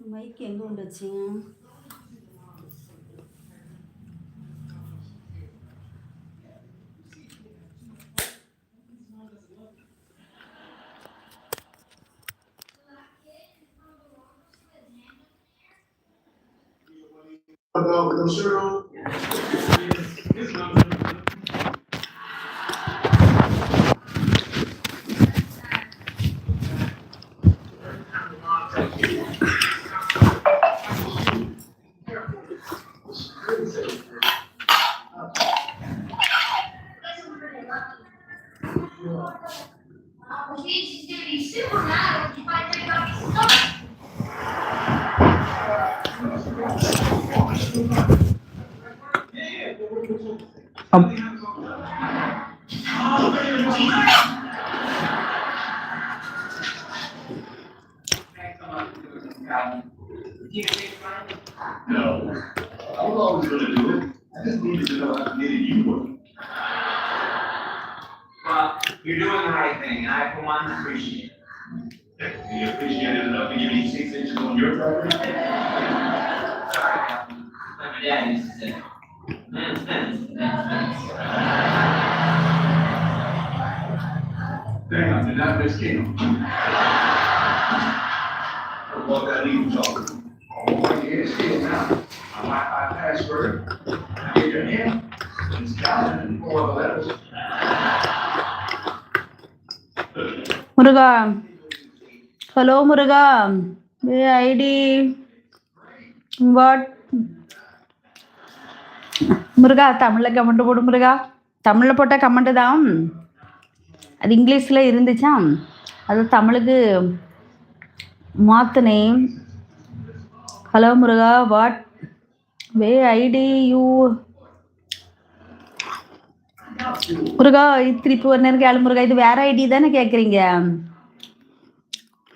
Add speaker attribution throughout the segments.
Speaker 1: Mic எங்கே கொண்டு வச்சிங்க
Speaker 2: About with No. I was always gonna do it. I just needed to know how committed you were.
Speaker 3: Well, you're doing the right thing, and I for one appreciate it.
Speaker 2: Do you appreciate it enough to give me six inches on your property?
Speaker 3: Sorry, my dad used to say,
Speaker 2: Damn, did not miss Kim. What that leave talk? Oh, see it now. My Wi-Fi password. Get your hand. It's Calvin and four of the letters.
Speaker 1: Muruga hello Muruga ID what Muruga தமிழில் comment போடு முருகா தமிழில் போட்டால் comment தான் அது இங்கிலீஷில் இருந்துச்சா? அது தமிழுக்கு மாற்றினேன் hello Muruga. What way ID you Muruga திருப்பி ஒரு நேரம் கேளு முருகா. இது வேற ஐடி தானே கேட்குறீங்க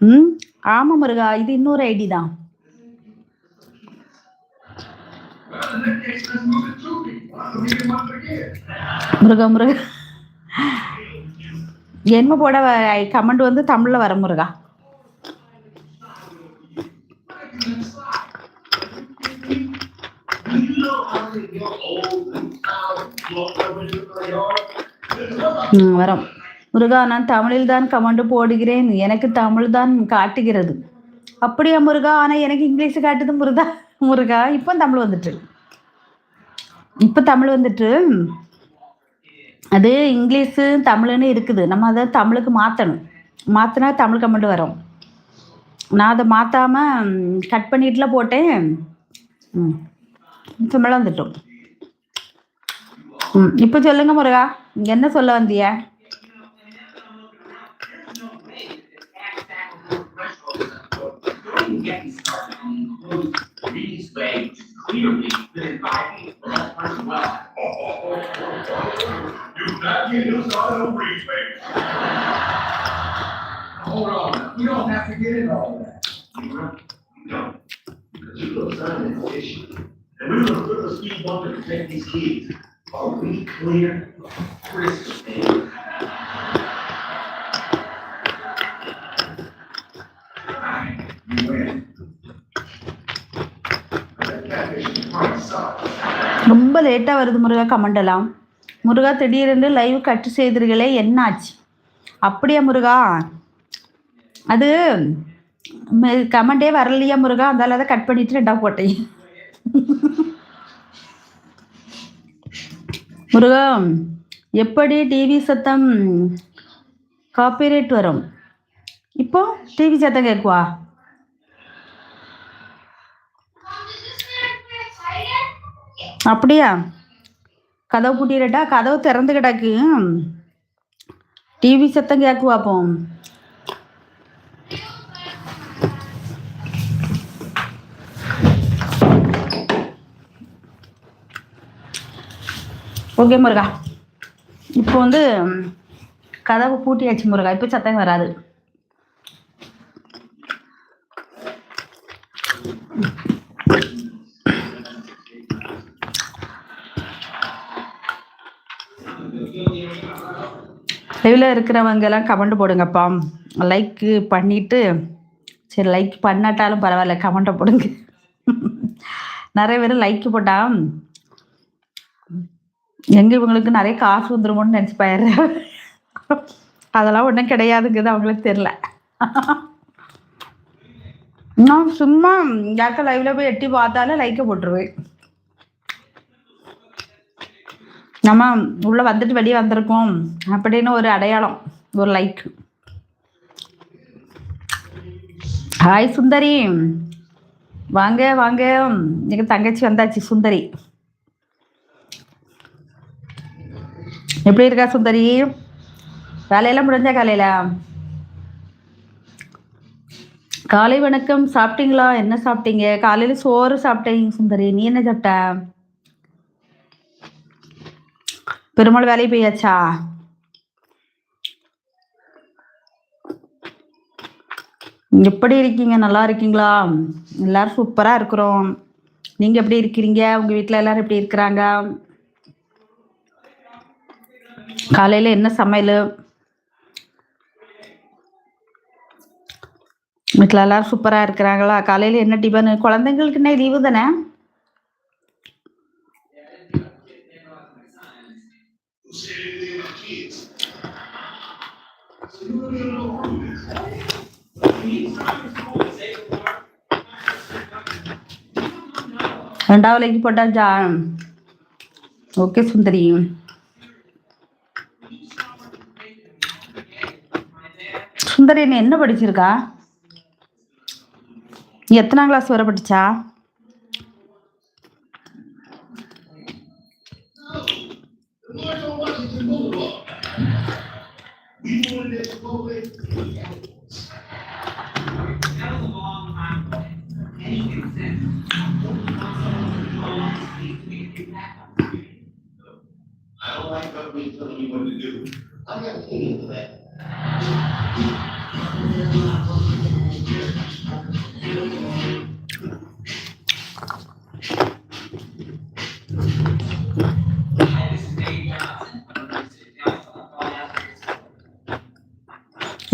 Speaker 1: ம்? ஆமாம் முருகா இது இன்னொரு ஐடி தான். முருகா முருகா. என்ன போட கமெண்ட் வந்து தமிழில் வர முருகா. வரும். முருகா நான் தமிழில் தான் கமெண்ட் போடுகிறேன். எனக்கு தமிழ் தான் காட்டுகிறது. அப்படியா முருகா? ஆனால் எனக்கு இங்கிலீஷ் காட்டுது முருகா. முருகா இப்போ தமிழ் வந்துட்டு. இப்போ தமிழ் வந்துட்டு அது இங்கிலீஷு தமிழ்னு இருக்குது. நம்ம அதை தமிழுக்கு மாற்றணும் மாற்றினா தமிழ் கமெண்ட் வரும். நான் அதை மாற்றாமல் கட் பண்ணிட்டுல போட்டேன். ம் தமிழ் வந்துட்டோம். ம் இப்போ சொல்லுங்க முருகா. என்ன சொல்ல வந்திய?
Speaker 3: These waves clearly been fighting for that person well.
Speaker 2: You not getting us started on breeze, baby. Hold on, you don't have to get into all that. You know, you don't. Because you look sign this issue. And we're gonna put the speed bump to protect these kids. Are we clear? Crystal
Speaker 1: லேட்டாக வருது முருகா comment எல்லாம். முருகா திடீரென்று live cut செய்தீர்களே என்னாச்சு? அப்படியா முருகா? அது கமெண்டே வரலையா முருகா? அதனால அதை கட் பண்ணிட்டு ரெண்டா போட்டேன். முருகா எப்படி டிவி சத்தம் காப்பிரைட் வரும்? இப்போ டிவி சத்தம் கேட்குவா? அப்படியா? கதவு பூட்டிடட்டா? கதவு திறந்து கிடக்கு. டிவி சத்தம் கேட்குவா பார்ப்போம் ஓகே முருகா. இப்போ வந்து கதவு பூட்டியாச்சு முருகா. இப்போ சத்தம் வராது. லைவில் இருக்கிறவங்க எல்லாம் கமெண்ட் போடுங்கப்பா. லைக் பண்ணிட்டு சரி லைக் பண்ணாட்டாலும் பரவாயில்ல கமெண்ட்டை போடுங்க. நிறைய பேர் லைக் போட்டா எங்க இவங்களுக்கு நிறைய காசு வந்துருமோன்னு நினச்சி அதெல்லாம் ஒன்றும் கிடையாதுங்கிறது அவங்களுக்கு தெரில நான் சும்மா யாருக்கா லைவ்ல போய் எட்டி பார்த்தாலும் லைக்கை போட்டுருவேன். நம்ம உள்ள வந்துட்டு வெளியே வந்திருக்கோம் அப்படின்னு ஒரு அடையாளம் ஒரு லைக் ஹாய் சுந்தரி. வாங்க வாங்க. எங்க தங்கச்சி வந்தாச்சு சுந்தரி. எப்படி இருக்கா சுந்தரி? வேலையெல்லாம் முடிஞ்சா காலையில? காலை வணக்கம். சாப்பிட்டீங்களா? என்ன சாப்பிட்டீங்க? காலையில சோறு சாப்பிட்டேன் சுந்தரி. நீ என்ன சாப்பிட்ட? பெருமாள் வேலைக்கு போயாச்சா? எப்படி இருக்கீங்க? நல்லா இருக்கீங்களா? எல்லாரும் சூப்பரா இருக்கிறோம். நீங்க எப்படி இருக்கிறீங்க? உங்க வீட்டுல எல்லாரும் எப்படி இருக்கிறாங்க? காலையில என்ன சமையல்? வீட்டில் எல்லாரும் சூப்பரா இருக்கிறாங்களா? காலையில என்ன டிபன்? குழந்தைங்களுக்கு என்ன லீவு தானே?
Speaker 2: Who said anything about kids? So you really don't know who it is.
Speaker 1: ரெண்டாவது லைக்கு போட்டாச்சா ஓகே சுந்தரி சுந்தரி நீ என்ன படிச்சிருக்கா நீ எத்தனாம் கிளாஸ் வரை படிச்சா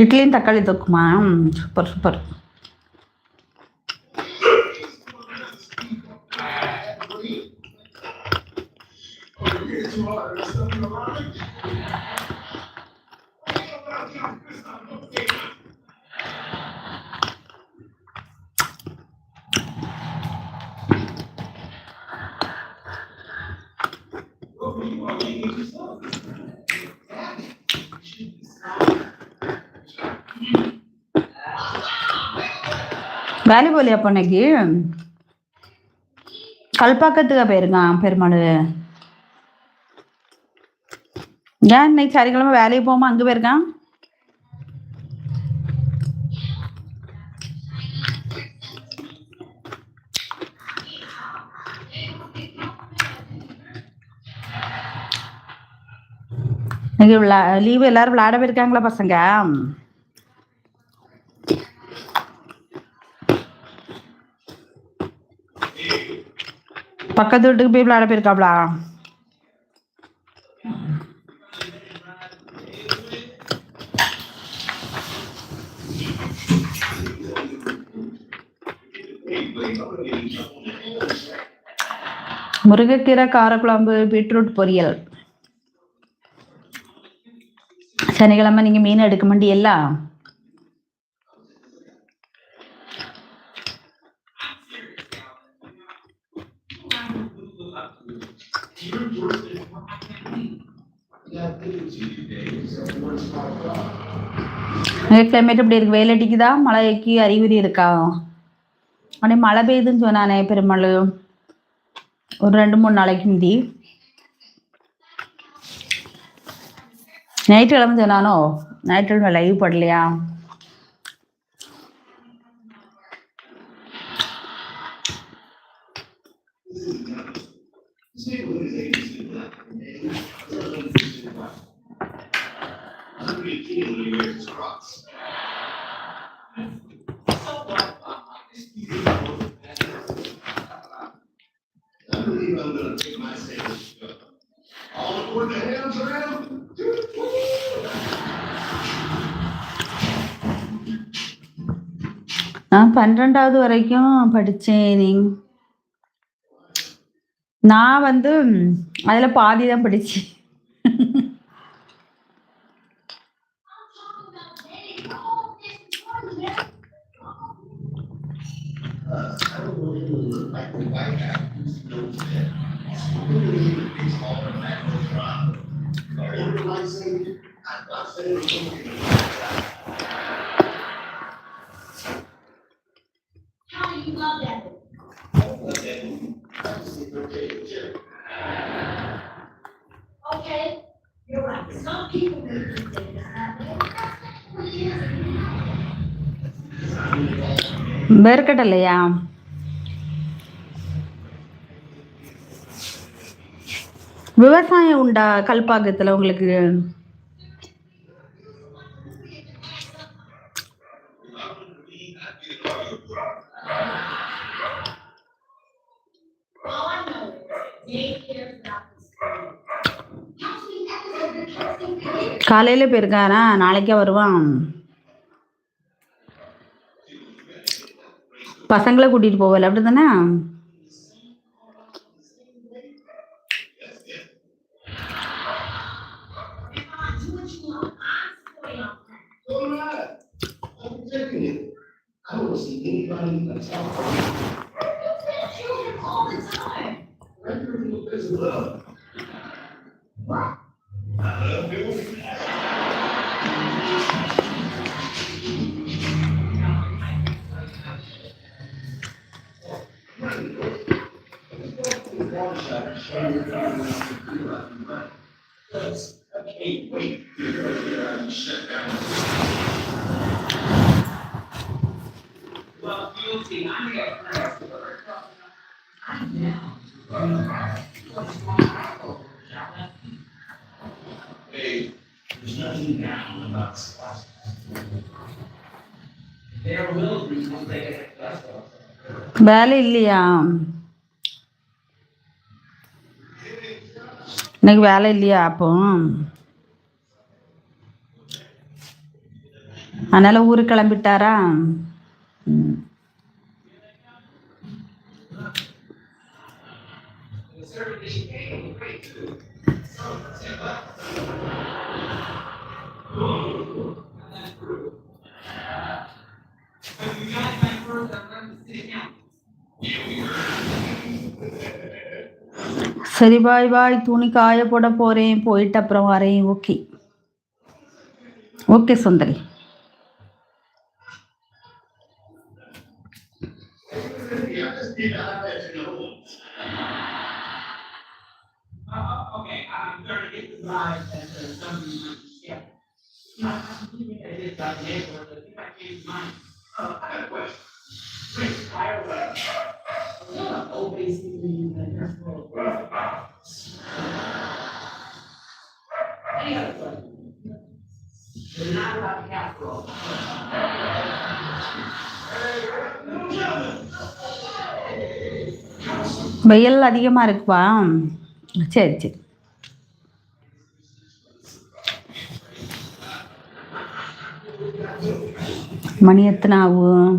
Speaker 1: இட்லியும் தக்காளி தொக்குமா ம், சூப்பர் சூப்பர் வேலை போலியா அப்போ இன்னைக்கு கல்பாக்கத்துக்கா போயிருக்கான் பெருமாள். ஏன் இன்னைக்கு சனிக்கிழமை வேலைக்கு போகாம அங்கே போயிருக்கான்? இன்னைக்கு விளா லீவு எல்லாரும் விளையாட போயிருக்காங்களா பசங்க? பக்கத்து வீட்டுக்கு போய் விளையாட போயிருக்காப்லா? முருங்கைக்கீரை காரக்குழம்பு பீட்ரூட் பொரியல். சனிக்கிழமை நீங்க மீன் எடுக்க மாட்டியெல்லாம் கிளைமேட் எப்படி இருக்கு. வெயில் அடிக்குதா? மழைக்கு அறிகுறி இருக்கா? அப்படியே மழை பெய்யுதுன்னு சொன்னானே பெருமாள். ஒரு ரெண்டு மூணு நாளைக்கு முந்தி. நைட்டு கிழமை சொன்னானோ? நைட்டு கிழமை லைவ் படலையா?
Speaker 2: Thank you.
Speaker 1: நான் பன்னிரெண்டாவது வரைக்கும் படித்தேன் நான் வந்து அதில் பாதி தான் படிச்சு
Speaker 4: Thank you do you love that? Okay, you're right. Some people need to think that.
Speaker 1: வேர்க்கடலையா விவசாயம் உண்டா கல்பாக்கத்தில் உங்களுக்கு காலையில் போயிருக்காரா? நாளைக்கே வருவான். பசங்களை கூட்டிகிட்டு போவல அப்படி தானே
Speaker 4: If
Speaker 2: There
Speaker 3: will be one day at that.
Speaker 1: வேலை இல்லையா இன்னைக்கு வேலை இல்லையா அப்போ அதனால ஊருக்கு கிளம்பிட்டாரா ம். சரி பாய் பாய் துணி காய போட போறேன் போயிட்டு அப்புறம் வரேன் okay okay Sundari
Speaker 2: Yeah, I just need to let you know.
Speaker 3: Uh, uh, okay, I'm gonna get the ride at the some, yeah. No, I'm keeping it as a neighbor, but if I change mine, uh, I have a question. Which fire, uh, oh, basically, the nurse will. Any other question? They're not about casserole.
Speaker 1: வெயில் அதிகமாக இருக்குப்பா சரி சரி மணி எத்தனை ஆகும்